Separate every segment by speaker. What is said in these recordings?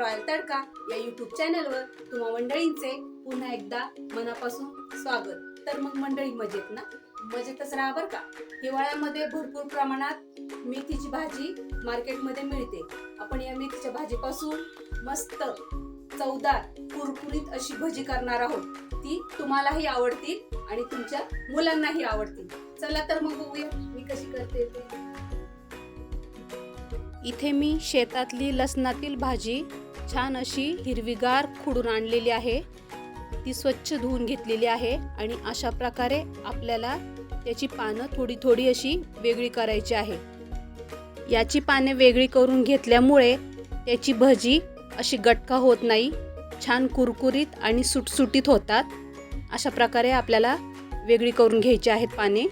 Speaker 1: Royal तडका या YouTube चॅनलवर तुम्हा मंडळींचे पुन्हा एकदा मनापासून स्वागत. तर मग मंडळी मजेत ना? मजेतच राहा बरं का? हिवाळ्यामध्ये भरपूर प्रमाणात मेथीची भाजी मार्केटमध्ये मिळते. आपण या मेथीच्या भाजीपासून मस्त चवदार कुरकुरीत अशी भजी करणार आहोत. ती तुम्हालाही आवडतील आणि तुमच्या मुलांनाही आवडतील. चला तर मग बघूया मी कशी करते ते. इथे मी शेतातली लसणातील भाजी छान अशी हिरवीगार खुडून आणलेली आहे. ती स्वच्छ धुवून घेतलेली आहे आणि अशा प्रकारे आपल्याला त्याची पानं थोडी थोडी अशी वेगळी करायची आहे. याची पाने वेगळी करून घेतल्यामुळे त्याची भजी अशी गटका होत नाही छान कुरकुरीत आणि सुटसुटीत होतात. अशा प्रकारे आपल्याला वेगळी करून घ्यायची आहेत पाने.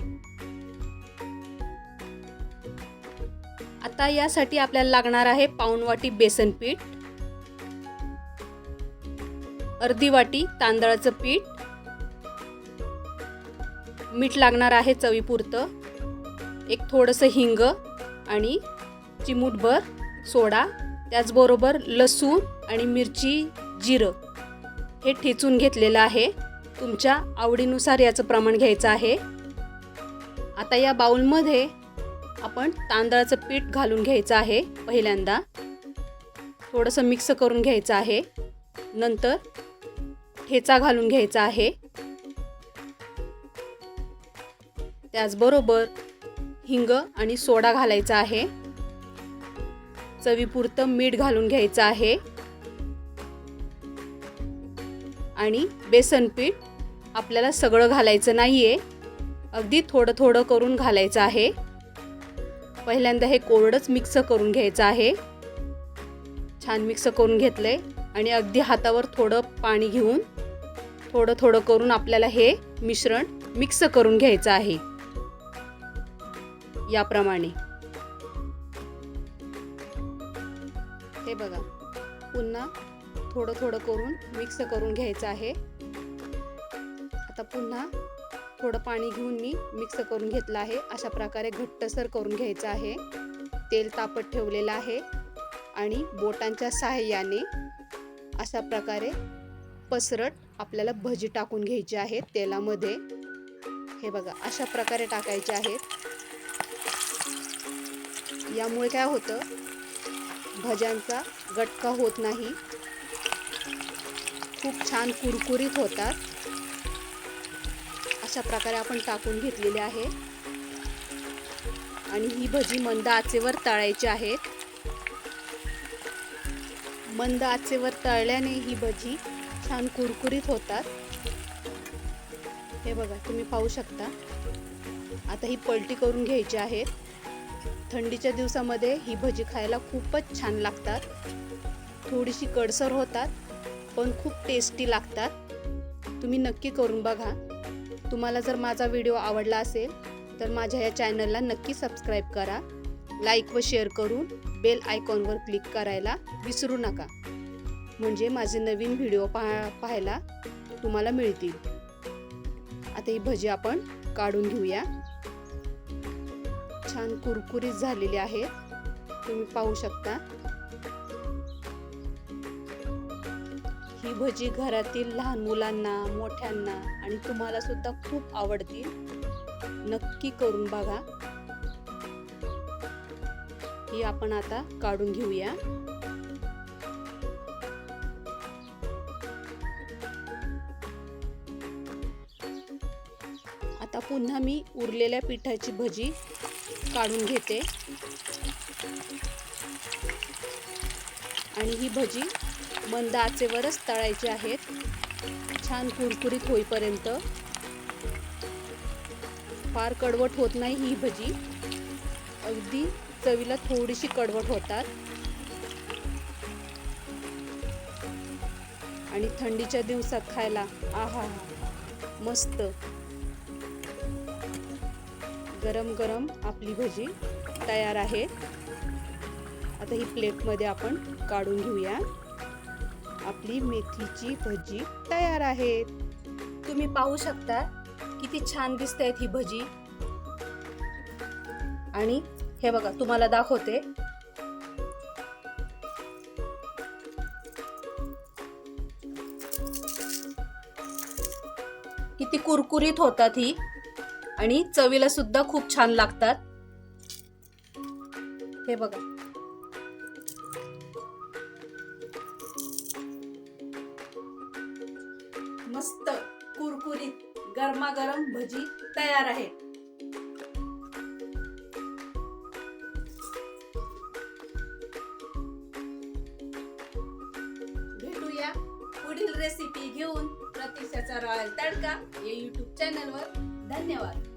Speaker 1: आता यासाठी आपल्याला लागणार आहे पाऊण वाटी बेसन पीठ. अर्धी वाटी तांदळाचं पीठ. मीठ लागणार आहे चवीपुरतं. एक थोडंसं हिंग आणि चिमूटभर सोडा. त्याचबरोबर लसूण आणि मिरची जिरं हे ठेचून घेतलेलं आहे. तुमच्या आवडीनुसार याचं प्रमाण घ्यायचं आहे. आता या बाउलमध्ये आपण तांदळाचं पीठ घालून घ्यायचं आहे पहिल्यांदा. थोडंसं मिक्स करून घ्यायचं आहे. नंतर ठेचा घालून घ्यायचा आहे. त्याचबरोबर हिंग आणि सोडा घालायचा आहे. चवीपुरतं मीठ घालून घ्यायचं आहे. आणि बेसन पीठ आपल्याला सगळं घालायचं नाही आहे अगदी थोडं थोडं करून घालायचं आहे. पहिल्यांदा हे कोरडंच मिक्स करून घ्यायचं आहे. छान मिक्स करून घेतलं आहे आणि अगदी हातावर थोडं पाणी घेऊन थोडं थोडं करून आपल्याला हे मिश्रण मिक्स करून घ्यायचं आहे. याप्रमाणे. हे बघा पुन्हा थोडं थोडं करून मिक्स करून घ्यायचं आहे. आता पुन्हा थोडं पाणी घेऊन मी मिक्स करून घेतलं आहे. अशा प्रकारे घट्टसर करून घ्यायचं आहे. तेल तापत ठेवलेलं आहे आणि बोटांच्या सहाय्याने अशा प्रकारे पसरट आपल्याला भजी टाकून घ्यायची आहेत तेलामध्ये. हे बघा अशा प्रकारे टाकायचे आहेत. यामुळे काय होतं? भज्यांचा गटका होत नाही. खूप छान कुरकुरीत होतात. अशा प्रकारे आपण टाकून घेतलेले आहे. आणि ही भजी मंद आचेवर तळायची आहेत. मंद आचेवर तळल्याने ही भजी छान कुरकुरीत होतात. हे बघा तुम्ही पाहू शकता. आता ही पलटी करून घ्यायची आहे. थंडीच्या दिवसामध्ये ही भजी खायला खूपच छान लागतात. थोडीशी कडसर होतात पण खूप टेस्टी लागतात. तुम्ही नक्की करून बघा. तुम्हाला जर माझा व्हिडिओ आवडला असेल तर माझ्या या चॅनलला नक्की सबस्क्राईब करा. लाईक व शेअर करून बेल आयकॉनवर क्लिक करायला विसरू नका. म्हणजे माझे नवीन व्हिडिओ पहा पाहायला तुम्हाला मिळतील. आता ही भजी आपण काढून घेऊया. छान कुरकुरीत झालेली आहे. तुम्ही पाहू शकता. ही भजी घरातील लहान मुलांना मोठ्यांना आणि तुम्हाला सुद्धा खूप आवडतील. नक्की करून बघा. ही आपण आता काढून घेऊया. आता पुन्हा मी उरलेल्या पिठाची भजी काढून घेते. आणि ही भजी मंद आचेवरच तळायची आहेत छान कुरकुरीत होईपर्यंत. फार कडवट होत नाही ही भजी. अगदी चवीला थोडीशी कडवट होतात. आणि थंडीच्या दिवसात खायला आहा मस्त. गरम गरम आपली भजी तयार आहे. आता ही प्लेटमध्ये आपण काढून घेऊया. आपली मेथीची भजी तयार आहे तुम्ही पाहू शकता किती छान दिसत आहेत ही भजी. आणि हे बघा तुम्हाला दाखवते. किती कुरकुरीत होतात ही. आणि चवीला सुद्धा खूप छान लागतात. हे बघा. मस्त कुरकुरीत गरमागरम भजी तयार आहे रेसिपी घेऊन प्रतीक्षाचा रॉयल तडका या युट्यूब चॅनलवर धन्यवाद.